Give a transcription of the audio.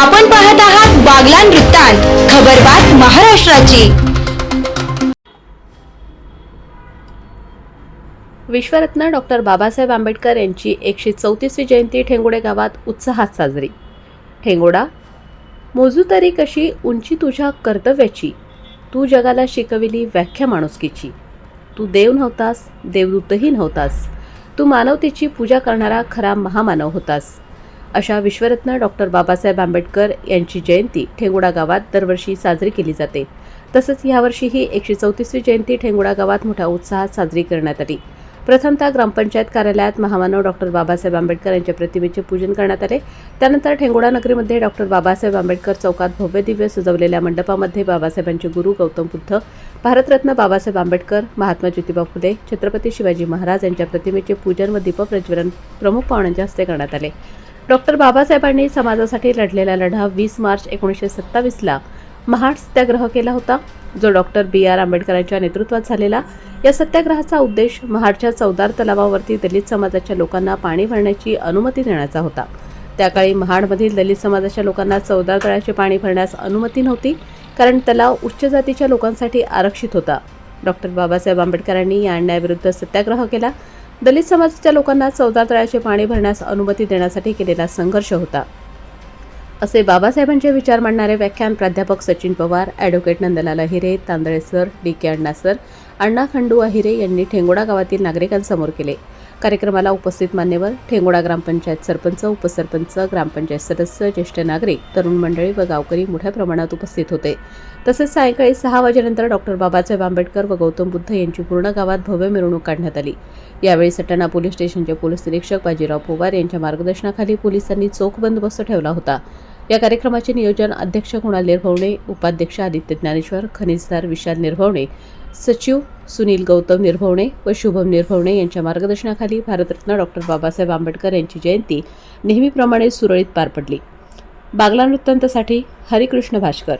आपण पाहत आहात बागलान वृत्तांत खबरबात महाराष्ट्राची. विश्वरत्न डॉक्टर बाबासाहेब आंबेडकर यांची एकशे चौतीसवी जयंती ठेंगोडे गावात उत्साहात साजरी. ठेंगोडा मोजू तरी कशी उंची तुझ्या कर्तव्याची? तू जगाला शिकविली व्याख्या माणुसकीची. तू देव नव्हतास देवदूतही नव्हतास. तू मानवतेची पूजा करणारा खरा महामानव होतास. अशा विश्वरत्न डॉक्टर बाबासाहेब आंबेडकर यांची जयंती ठेंगुडा गावात दरवर्षी साजरी केली जाते. तसंच यावर्षीही एकशे चौतीसवी जयंती ठेंगुडा गावात मोठ्या उत्साहात साजरी करण्यात आली. प्रथमतः ग्रामपंचायत कार्यालयात महामानव डॉक्टर बाबासाहेब आंबेडकर यांच्या प्रतिमेचे पूजन करण्यात आले. त्यानंतर ठेंगुडा नगरीमध्ये डॉक्टर बाबासाहेब आंबेडकर चौकात भव्य दिव्य सजवलेल्या मंडपामध्ये बाबासाहेबांचे गुरु गौतम बुद्ध भारतरत्न बाबासाहेब आंबेडकर महात्मा ज्योतिबा फुले छत्रपती शिवाजी महाराज यांच्या प्रतिमेचे पूजन व दीपप्रज्वलन प्रमुख पाहुण्यांच्या हस्ते करण्यात आले. डॉक्टर बाबासाहेबांनी समाजासाठी लढलेला लढा वीस मार्च एकोणीसशे सत्तावीसला महाड सत्याग्रह केला होता जो डॉक्टर बी. आर. आंबेडकरांच्या नेतृत्वात झालेला. या सत्याग्रहाचा उद्देश महाडच्या चौदार तलावावरती दलित समाजाच्या लोकांना पाणी भरण्याची अनुमती देण्याचा होता. त्या काळी महाडमधील दलित समाजाच्या लोकांना चौदार तळ्याचे पाणी भरण्यास अनुमती नव्हती कारण तलाव उच्च जातीच्या लोकांसाठी आरक्षित होता. डॉक्टर बाबासाहेब आंबेडकरांनी या अन्यायाविरुद्ध सत्याग्रह केला. दलित समाजाच्या लोकांना चौदा तळ्याचे पाणी भरण्यास अनुमती देण्यासाठी केलेला संघर्ष होता. असे बाबासाहेबांचे विचार मांडणारे व्याख्यान प्राध्यापक Sachin Pawar advocate Nandlal Ahire Tandale sir D K Anna sir Anna Khandu Ahire यांनी ठेंगोडा गावातील नागरिकांसमोर केले. कार्यक्रमाला उपस्थित मान्यवर ठेंगोडा ग्रामपंचायत सरपंच उपसरपंच ग्रामपंचायत सदस्य ज्येष्ठ नागरिक तरुण मंडळी व गावकरी मोठ्या प्रमाणात उपस्थित होते. तसेच सायंकाळी सहा वाजेनंतर डॉक्टर बाबासाहेब आंबेडकर व गौतम बुद्ध यांची पूर्ण गावात भव्य मिरवणूक काढण्यात आली. यावेळी सटाणा पोलीस स्टेशनचे पोलीस निरीक्षक बाजीराव पोवार यांच्या मार्गदर्शनाखाली पोलिसांनी चोख बंदोबस्त ठेवला होता. या कार्यक्रमाचे नियोजन अध्यक्ष कुणाल निर्भवणे उपाध्यक्ष आदित्य ज्ञानेश्वर खनिजदार विशाल निर्भवणे सचिव सुनील गौतम निर्भवणे व शुभम निर्भवणे यांच्या मार्गदर्शनाखाली भारतरत्न डॉक्टर बाबासाहेब आंबेडकर यांची जयंती नेहमीप्रमाणे सुरळीत पार पडली. बागला वृत्तांतसाठी हरिकृष्ण भाष्कर.